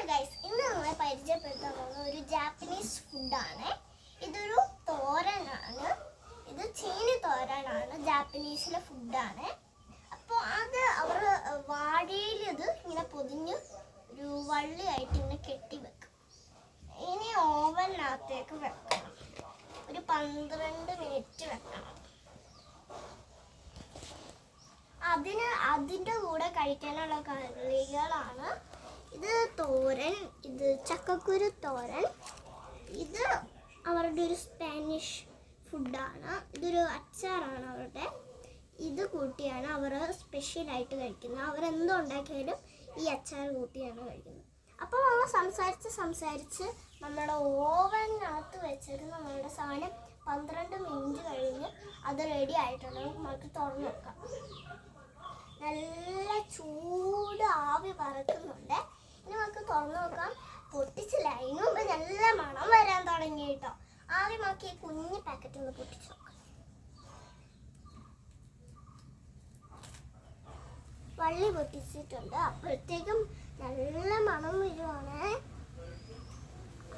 Hello guys ഇന്ന് നമ്മളെ പരിചയപ്പെടുത്താൻ പോകുന്ന ഒരു ജാപ്പനീസ് ഫുഡാണ് ഇതൊരു തോരനാണ്. ഇത് ചീനി തോരനാണ് ജാപ്പനീസിലെ ഫുഡാണ് അപ്പോൾ അത് അവർ വാഴയിൽ ഇത് ഇങ്ങനെ പൊതിഞ്ഞ് ഒരു വള്ളിയായിട്ട് ഇങ്ങനെ കെട്ടി വെക്കും. ഇനി ഓവനിനകത്തേക്ക് വെക്കണം. ഒരു പന്ത്രണ്ട് മിനിറ്റ് വെക്കണം. അതിന് അതിന്റെ കൂടെ കഴിക്കാനുള്ള കറികളാണ് ഇത് തോരൻ ഇത് ചക്കക്കുരു തോരൻ. ഇത് അവരുടെ ഒരു സ്പാനിഷ് ഫുഡാണ്. ഇതൊരു അച്ചാറാണ് അവരുടെ. ഇത് കൂട്ടിയാണ് അവർ സ്പെഷ്യലായിട്ട് കഴിക്കുന്നത്. അവരെന്തോ ഉണ്ടാക്കിയാലും ഈ അച്ചാർ കൂട്ടിയാണ് കഴിക്കുന്നത്. അപ്പോൾ നമ്മൾ സംസാരിച്ച് സംസാരിച്ച് നമ്മുടെ ഓവനകത്ത് വെച്ചിരുന്ന നമ്മളുടെ സാധനം പന്ത്രണ്ട് മിനിറ്റ് കഴിഞ്ഞ് അത് റെഡി ആയിട്ടുണ്ട്. നമുക്ക് തുറന്നു നോക്കാം. നല്ല ചൂട് ആവി പറക്കുന്നുണ്ട്. തുറന്നു നോക്കാം. പൊട്ടിച്ചില്ല ലൈനും മുമ്പ് നല്ല മണം വരാൻ തുടങ്ങി കേട്ടോ. ആദ്യം നമുക്ക് കുഞ്ഞു പാക്കറ്റ് ഒന്ന് പൊട്ടിച്ചു വള്ളി പൊട്ടിച്ചിട്ടുണ്ട്. അപ്പോഴത്തേക്കും നല്ല മണം വരുവാണ്.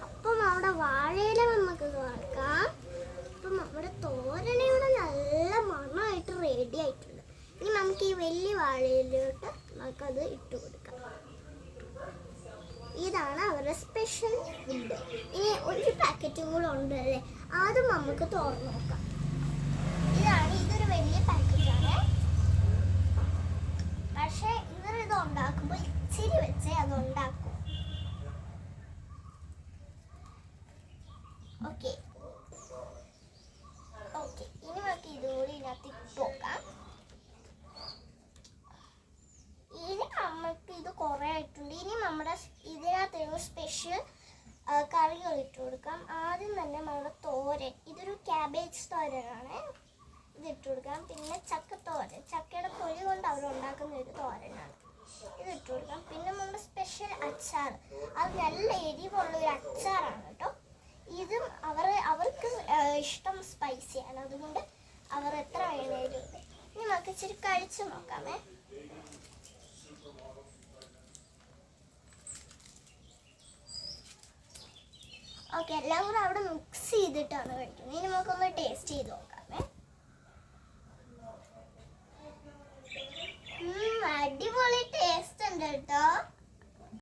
അപ്പം അവിടെ വാഴയില നമുക്ക് തുറക്കാം അപ്പം നമ്മുടെ തോരണയുടെ നല്ല മണമായിട്ട് റെഡി ആയിട്ടുണ്ട്. ഇനി നമുക്ക് ഈ വലിയ വാഴയിലോട്ട് നമുക്കത് ഇട്ട് കൊടുക്കാം. ഇതാണ് അവരുടെ സ്പെഷ്യൽ ഫുഡ് ഇനി ഒരു പാക്കറ്റ് കൂടെ ഉണ്ടല്ലേ ആദ്യം നമുക്ക് തുറന്നു നോക്കാം. ഇതാണ് ഇതൊരു വലിയ പാക്കറ്റാണ് പക്ഷേ ഇവർ ഇത് ഉണ്ടാക്കുമ്പോൾ ഇച്ചിരി വെച്ചേ അത് ഉണ്ടാക്കും. ഓക്കെ ഓക്കെ ഇനി നമുക്ക് ഇതുകൂടി ഇതിനകത്ത് നോക്കാം ഇനി നമുക്ക് ഇത് കുറേ ആയിട്ടുണ്ട്. ഇനി നമ്മുടെ ഒരു സ്പെഷ്യൽ കറികൾ ഇട്ട് കൊടുക്കാം. ആദ്യം തന്നെ നമ്മുടെ തോരൻ. ഇതൊരു ക്യാബേജ് തോരനാണ്. ഇത് ഇട്ട് കൊടുക്കാം. പിന്നെ ചക്ക തോരൻ. ചക്കയുടെ തൊലി കൊണ്ട് അവർ ഉണ്ടാക്കുന്ന ഒരു തോരനാണ്. ഇത് ഇട്ട് കൊടുക്കാം. പിന്നെ നമ്മുടെ സ്പെഷ്യൽ അച്ചാർ അത് നല്ല എരിവുള്ള ഒരു അച്ചാറാണ് കേട്ടോ. ഇതും അവർ അവർക്ക് ഇഷ്ടം സ്പൈസിയാണ് അതുകൊണ്ട് അവർ എത്ര വേണേലും. ഇനി നമുക്ക് ഇച്ചിരി കഴിച്ചു നോക്കാമേ. ഓക്കെ എല്ലാം കൂടെ അവിടെ മിക്സ് ചെയ്തിട്ടാണ് കഴിക്കുന്നത്. ഇനി നമുക്കൊന്ന് ടേസ്റ്റ് ചെയ്ത് നോക്കാമേ